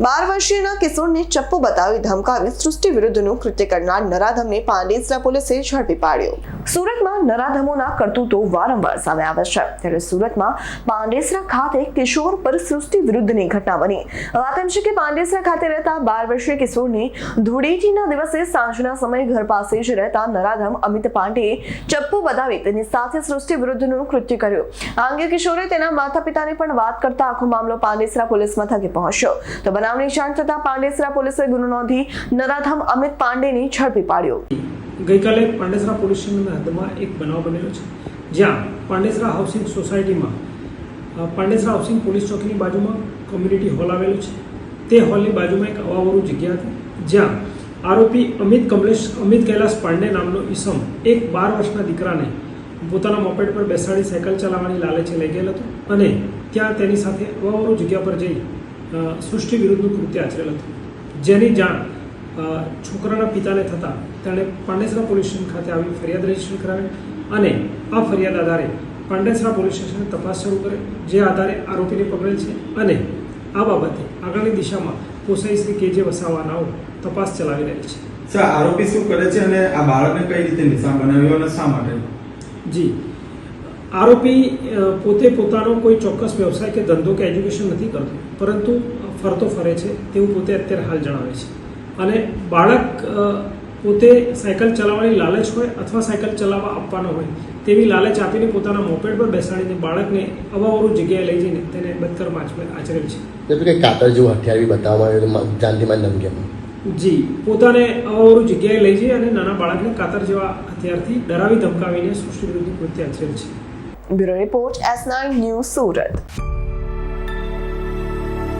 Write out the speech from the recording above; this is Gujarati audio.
બાર વર્ષીયના કિશોરને ચપ્પો બતાવી ધમકાવી સૃષ્ટિ વિરુદ્ધનું કૃત્ય કરનાર નરાધમને પાંડેસરા પોલીસે ઝડપી પાડ્યો. સુરતમાં નરાધમોના કરતૂતો વારંવાર સામે આવે છે. ત્યારે સુરતમાં પાંડેસરા ખાતે કિશોર પર સૃષ્ટિ વિરુદ્ધની ઘટના બની. વાત એમ છે કે પાંડેસરા ખાતે રહેતા બાર વર્ષીય કિશોરને ધૂળેટીના દિવસે સાંજના સમયે ઘર પાસે જ રહેતા નરાધમ અમિત પાંડેએ ચપ્પુ બતાવી તેની સાથે સૃષ્ટિ વિરુદ્ધનું કૃત્ય કર્યું. આ અંગે કિશોરે તેના માતા પિતાને પણ વાત કરતા આખો મામલો પાંડેસરા પોલીસ મથકે પહોંચ્યો. તો બનાવની જાણ થતાં પાંડેસરા પોલીસે ગુનો નોંધી નરાધમ અમિત પાંડેને ઝડપી પાડ્યો. ગઈકાલે પાંડેસરા પોલીસ સ્ટેશનના હદમાં એક બનાવ બનેલો છે. જ્યાં પાંડેસરા હાઉસિંગ સોસાયટીમાં પાંડેસરા હાઉસિંગ પોલીસ ચોકીની બાજુમાં કોમ્યુનિટી હોલ આવેલો છે. તે હોલની બાજુમાં એક અવાવરું જગ્યા હતી, જ્યાં આરોપી અમિત કમલેશ, અમિત કૈલાસ પાંડે નામનો ઈસમ એક બાર વર્ષના દીકરાને પોતાના મોપેડ પર બેસાડી સાયકલ ચલાવવાની લાલચે લઈ ગયેલ હતો અને ત્યાં તેની સાથે અવાવરું જગ્યા પર જઈ સૃષ્ટિ વિરુદ્ધનું કૃત્ય આચરેલ હતું. જેની જાણ છોકરાના પિતાને થતાં તેણે પાંડેસરા પોલીસ સ્ટેશન ખાતે આવી ફરિયાદ રજિસ્ટર કરાવી અને આ ફરિયાદ આધારે પાંડેસરા પોલીસ સ્ટેશને તપાસ શરૂ કરે જે આધારે આરોપીને પકડેલ છે અને આ બાબતે આગળની દિશામાં પોસાઈ શ્રી કેજે વસાવાનાઓ તપાસ ચલાવી રહી છે. સર આરોપી શું કરે છે અને આ બાળકને કઈ રીતે નિશાન બનાવ્યો અને શા માટે? જી. આરોપી પોતે પોતાનો કોઈ ચોક્કસ વ્યવસાય કે ધંધો કે એજ્યુકેશન નથી કરતો પરંતુ ફરતો ફરે છે તેવું પોતે અત્યારે હાલ જણાવે છે. અને બાળક પોતે સાયકલ ચલાવવાની લાલચ હોય અથવા સાયકલ ચલાવવા આપવાનો હોય તેવી લાલચ આપીને પોતાના મોપેડ પર બેસાડીને બાળકને અવાવરું જગ્યાએ લઈ જઈને તેને બદકર આચરેલ છે. જેમ કે કાતર જેવું હથિયાર બતાવવામાં આવ્યું હતું ધમકીમાં જી પોતાને અવાવરું જગ્યાએ લઈ જઈ અને નાના બાળકને કાતર જેવા હથિયારથી ડરાવી ધમકાવીને સૃષ્ટિ વિરુદ્ધ કૃત્ય આચરેલ છે. Bureau report S nine news Surat.